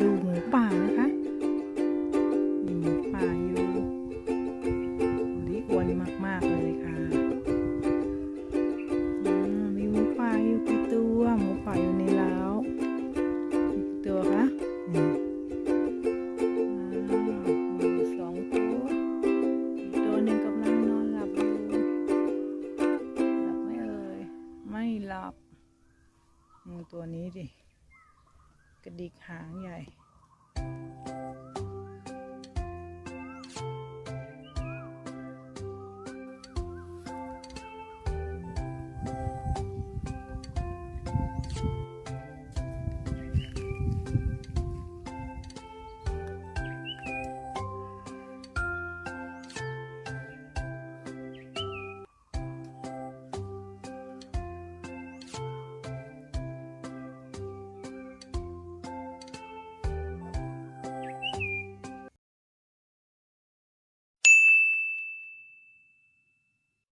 ดูหมูป่านะคะมีหมูป่าอยู่ที่อ้วนมาก ๆ เลยค่ะอ่ามีหมูป่าอยู่กี่ตัวหมูป่าอยู่ในเล้ากี่ตัวคะอ่าสองตัวอีกตัวหนึ่งกำลังนอนหลับอยู่หลับไม่เอ่ยไม่หลับงูตัวนี้ดิ กระดิกหางใหญ่